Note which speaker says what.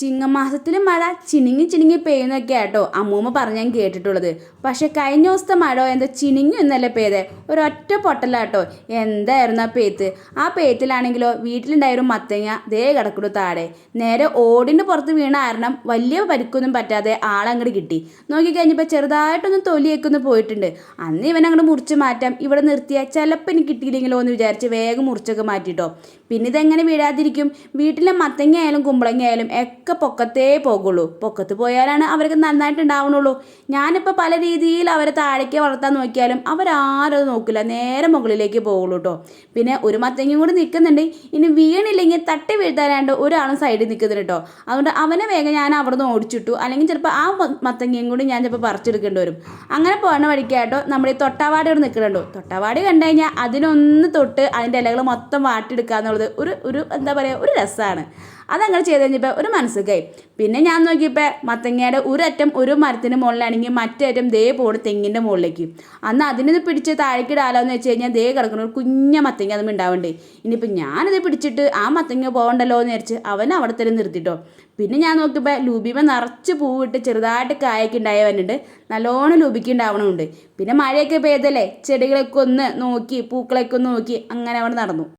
Speaker 1: ചിങ്ങമാസത്തിൽ മഴ ചിനുങ്ങി ചിനുങ്ങി പെയ്യുന്നൊക്കെ ആട്ടോ. അമ്മൂമ്മ പറഞ്ഞ് ഞാൻ കേട്ടിട്ടുള്ളത്. പക്ഷെ കഴിഞ്ഞ ദിവസത്തെ മഴ എന്താ ചിനുങ്ങി എന്നല്ല പെയ്തേ? ഒരൊറ്റ പൊട്ടലാട്ടോ. എന്തായിരുന്നു ആ പെയ്ത്ത്? ആ പെയ്ത്തിലാണെങ്കിലോ വീട്ടിലുണ്ടായൊരു മത്തങ്ങ ദേ കിടക്കുള്ളൂ താഴെ. നേരെ ഓടിന് പുറത്ത് വീണ കാരണം വലിയ പരിക്കൊന്നും പറ്റാതെ ആളങ്ങോട്ട് കിട്ടി. നോക്കിക്കഴിഞ്ഞപ്പോൾ ചെറുതായിട്ടൊന്ന് തൊലിയൊക്കെ ഒന്ന് പോയിട്ടുണ്ട്. അന്ന് ഇവൻ അങ്ങോട്ട് മുറിച്ച് മാറ്റാം. ഇവിടെ നിർത്തിയാൽ ചിലപ്പോൾ എനിക്ക് കിട്ടിയില്ലെങ്കിലോ എന്ന് വിചാരിച്ച് വേഗം മുറിച്ചൊക്കെ മാറ്റിട്ടോ. പിന്നെ ഇതെങ്ങനെ വീഴാതിരിക്കും വീട്ടിലെ മത്തങ്ങ ആയാലും കുമ്പളങ്ങ ആയാലും ഒക്കെ പൊക്കത്തേ പോകുള്ളൂ. പൊക്കത്ത് പോയാലാണ് അവർക്ക് നന്നായിട്ട് ഉണ്ടാവണുള്ളൂ ഞാനിപ്പോൾ പല രീതിയിൽ അവരെ താഴേക്ക് വളർത്താൻ നോക്കിയാലും അവരാരും അത് നോക്കില്ല. നേരെ മുകളിലേക്ക് പോകുള്ളൂ കേട്ടോ പിന്നെ ഒരു മത്തങ്ങയും കൂടി നിൽക്കുന്നുണ്ട് ഇനി വീണില്ലെങ്കിൽ തട്ടി വീഴ്ത്താനായിട്ട് ഒരാളും സൈഡിൽ നിൽക്കുന്നുണ്ട് കേട്ടോ അതുകൊണ്ട് അവനെ വേഗം ഞാൻ അവിടെ നിന്ന് ഓടിച്ചിട്ടു. അല്ലെങ്കിൽ ചിലപ്പോൾ ആ മത്തങ്ങയും കൂടി ഞാൻ ചിലപ്പോൾ പറിച്ചെടുക്കേണ്ടി വരും. അങ്ങനെ പോകുന്ന വഴിക്കായിട്ടോ നമ്മുടെ ഈ തൊട്ടാവാടി ഇവിടെ നിൽക്കുന്നുണ്ടോ തൊട്ടാവാടി കണ്ടു കഴിഞ്ഞാൽ അതിനൊന്ന് തൊട്ട് അതിന്റെ ഇലകൾ മൊത്തം വാട്ടിയെടുക്കുക എന്നുള്ളത് ഒരു ഒരു എന്താ പറയുക ഒരു രസമാണ് അതങ്ങനെ ചെയ്ത് കഴിഞ്ഞപ്പോൾ ഒരു മനസ്സുകായി. പിന്നെ ഞാൻ നോക്കിയപ്പോൾ മത്തങ്ങയുടെ ഒരറ്റം ഒരു മരത്തിന് മുകളിലാണെങ്കിൽ മറ്റേ അറ്റം ദേ പോണ് തെങ്ങിന്റെ മുകളിലേക്ക്. അന്ന് അതിനത് പിടിച്ച് താഴേക്കിടാലോ എന്ന് വെച്ച് കഴിഞ്ഞാൽ ദേ കിടക്കുന്ന ഒരു കുഞ്ഞ മത്തങ്ങ അതും ഉണ്ടാവണ്ടേ ഇനിയിപ്പോൾ ഞാനത് പിടിച്ചിട്ട് ആ മത്തങ്ങ പോകണ്ടല്ലോ എന്ന് വിചാരിച്ച് അവൻ അവിടെ തന്നെ നിർത്തിട്ടോ. പിന്നെ ഞാൻ നോക്കിയപ്പോൾ ലൂബിമ നിറച്ച് പൂവിട്ട് ചെറുതായിട്ട് കായൊക്കെ ഉണ്ടായവനുണ്ട് നല്ലോണം ലൂബിക്ക് ഉണ്ടാവണമുണ്ട് പിന്നെ മഴയൊക്കെ പെയ്തല്ലേ? ചെടികളൊക്കെ ഒന്ന് നോക്കി പൂക്കളൊക്കെ ഒന്ന് നോക്കി അങ്ങനെ അവിടെ നടന്നു.